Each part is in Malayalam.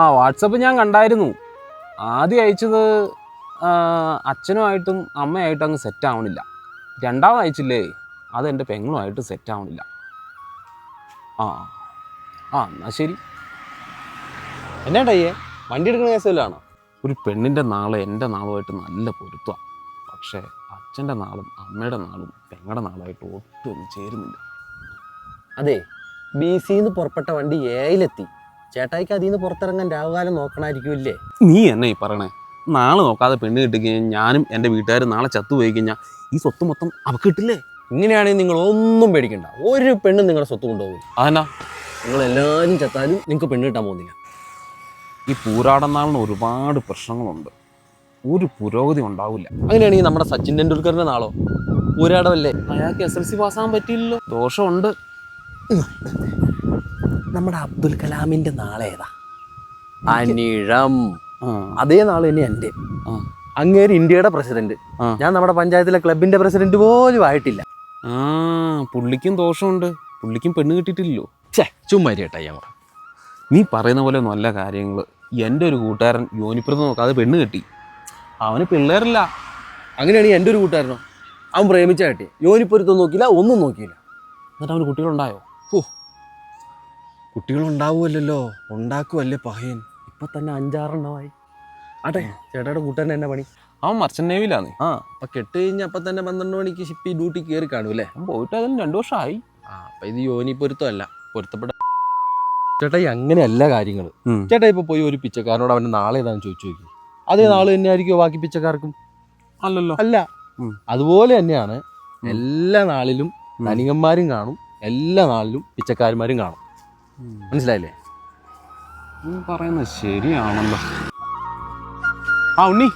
ആ വാട്സപ്പ് ഞാൻ കണ്ടായിരുന്നു. ആദ്യം അയച്ചത് അച്ഛനുമായിട്ടും അമ്മയായിട്ടും അങ്ങ് സെറ്റ് ആവണില്ല. രണ്ടാമത് അയച്ചില്ലേ അത് എന്റെ പെങ്ങളുമായിട്ട് സെറ്റ് ആവണില്ല. ആ ആ എന്നാ ശരി. എന്നാട്ടയ്യേ വണ്ടി എടുക്കുന്ന കേസിലാണോ വല്ലതാണോ ഒരു പെണ്ണിന്റെ നാൾ എന്റെ നാളുമായിട്ട് നല്ല പൊരുത്തമാണ് പക്ഷേ അച്ഛന്റെ നാളും അമ്മയുടെ നാളും പെങ്ങളുടെ നാളായിട്ട് ഒട്ടും ചേരുന്നുണ്ട് ചേരുന്നില്ല. അതെ ബി സിന്ന് പുറപ്പെട്ട വണ്ടി ഏയിലെത്തി ചേട്ടായിക്ക് അതിൽ നിന്ന് പുറത്തിറങ്ങാൻ രാവുകാലം നോക്കണമായിരിക്കുമല്ലേ നീ എന്നെ ഈ പറയണേ. നാളെ നോക്കാതെ പെണ്ണ് കിട്ടിക്കഴിഞ്ഞാൽ ഞാനും എന്റെ വീട്ടുകാരും നാളെ ചത്തുപോയി കഴിഞ്ഞാൽ ഈ സ്വത്ത് മൊത്തം അവക്ക് കിട്ടില്ലേ? ഇങ്ങനെയാണെങ്കിൽ നിങ്ങൾ ഒന്നും പേടിക്കണ്ട. ഒരു പെണ്ണും നിങ്ങളുടെ സ്വത്ത് കൊണ്ടുപോകില്ല അതെന്നാ? നിങ്ങൾ എല്ലാവരും ചത്താലും നിങ്ങൾക്ക് പെണ്ണ് കിട്ടാൻ പോകുന്നില്ല. ഈ പൂരാടനാളിന് ഒരുപാട് പ്രശ്നങ്ങളുണ്ട്. ഒരു പുരോഗതി ഉണ്ടാവില്ല. അങ്ങനെയാണെങ്കിൽ നമ്മുടെ സച്ചിൻ ടെണ്ടുൽക്കറിന്റെ നാളോ? പൂരാടമല്ലേ? അയാൾക്ക് എസ് എൽ സി പാസ്സാകാൻ പറ്റിയില്ലല്ലോ. ദോഷമുണ്ട്. നമ്മുടെ അബ്ദുൽ കലാമിന്റെ നാളെ ഏതാ? അനിഴം. അതേ നാൾ തന്നെ എന്റെ. അങ്ങേര് ഇന്ത്യയുടെ പ്രസിഡന്റ്. ഞാൻ നമ്മുടെ പഞ്ചായത്തിലെ ക്ലബിന്റെ പ്രസിഡന്റ് പോലും ആയിട്ടില്ല. ആ പുള്ളിക്കും ദോഷമുണ്ട്. പുള്ളിക്കും പെണ്ണ് കിട്ടിയിട്ടില്ലല്ലോ. ചേ ചുമ്മാരി ചേട്ടായി അങ്ങോട്ട് നീ പറയുന്ന പോലെ നല്ല കാര്യങ്ങൾ എന്റെ ഒരു കൂട്ടുകാരൻ യോനിപ്പുറത്ത് നോക്കാതെ പെണ്ണ് കിട്ടി. അവന് പിള്ളേരില്ല. അങ്ങനെയാണെങ്കിൽ എന്റെ ഒരു കൂട്ടുകാരനോ? അവൻ പ്രേമിച്ച കേട്ടി. യോനിപ്പൊരുത്തം നോക്കിയില്ല ഒന്നും നോക്കിയില്ല. എന്നിട്ട് അവന് കുട്ടികളുണ്ടായോ? കുട്ടികളുണ്ടാവുമല്ലോ ഉണ്ടാക്കുമല്ലേ പഹയൻ. ഇപ്പൊ തന്നെ അഞ്ചാറെണ്ണമായി. ആട്ടെ ചേട്ടയുടെ കൂട്ടൻ എന്നെ പണി? അവൻ മർച്ചൻ നേവിയിലാന്ന്. ആ അപ്പൊ കെട്ട് കഴിഞ്ഞ അപ്പൊ തന്നെ പന്ത്രണ്ട് മണിക്ക് ഷിപ്പി ഡ്യൂട്ടി കയറി കാണും അല്ലേ? അവൻ പോയിട്ട് അതിന് രണ്ടു വർഷമായി ആ അപ്പൊ ഇത് യോനി പൊരുത്തമല്ല. പൊരുത്തപ്പെട്ട ചേട്ടായി അങ്ങനെയല്ല കാര്യങ്ങൾ ചേട്ടാ ഇപ്പൊ പോയി ഒരു പിച്ചക്കാരനോട് അവന്റെ നാളെ ഏതാണെന്ന് ചോദിച്ചു നോക്കി. അതേ നാളെ തന്നെ ആയിരിക്കും ബാക്കി പിച്ചക്കാർക്കും? അല്ലല്ലോ. അല്ല. അതുപോലെ തന്നെയാണ് എല്ലാ നാളിലും നനികന്മാരും ധനികന്മാരും കാണും എല്ലാ നാളിലും പിച്ചക്കാരന്മാരും കാണും. മനസ്സിലായില്ലേ? പറയുന്നത് ശരിയാണല്ലോ. ആ ഉണ്ണി.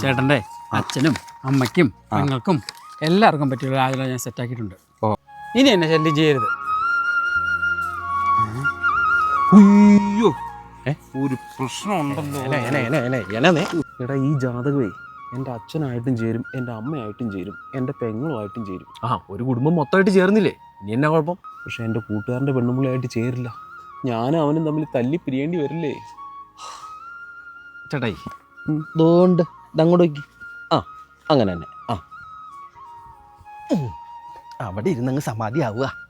ചേട്ടന്റെ അച്ഛനും അമ്മയ്ക്കും പെങ്ങൾക്കും എല്ലാവർക്കും പറ്റിയുള്ള ആചരണം ഞാൻ സെറ്റാക്കിയിട്ടുണ്ട് ഓ. ഇനി എന്നെ ശല്യം ചെയ്യരുത്. ഉയ്യോ ഒരു പ്രശ്നമുണ്ടല്ലോ. എടാ ഈ ജാതകമേ എന്റെ അച്ഛനായിട്ടും ചേരും എന്റെ അമ്മയായിട്ടും ചേരും എന്റെ പെങ്ങളുമായിട്ടും ചേരും. ആ ഒരു കുടുംബം മൊത്തമായിട്ട് ചേർന്നില്ലേ? ഇനി എന്നാ കുഴപ്പം? പക്ഷെ എന്റെ കൂട്ടുകാരന്റെ പെണ്ണുമ്പിളിയായിട്ട് ചേരില്ല. ഞാനും അവനും തമ്മിൽ തല്ലി പിരിയേണ്ടി വരില്ലേ? ചേട്ടായി ഇതുകൊണ്ട് ഇതങ്ങോട്ട് നോക്കി. ആ അങ്ങനെ തന്നെ. ആ. അവിടെ ഇരുന്നങ്ങ് സമാധിയാവുക. ആവുക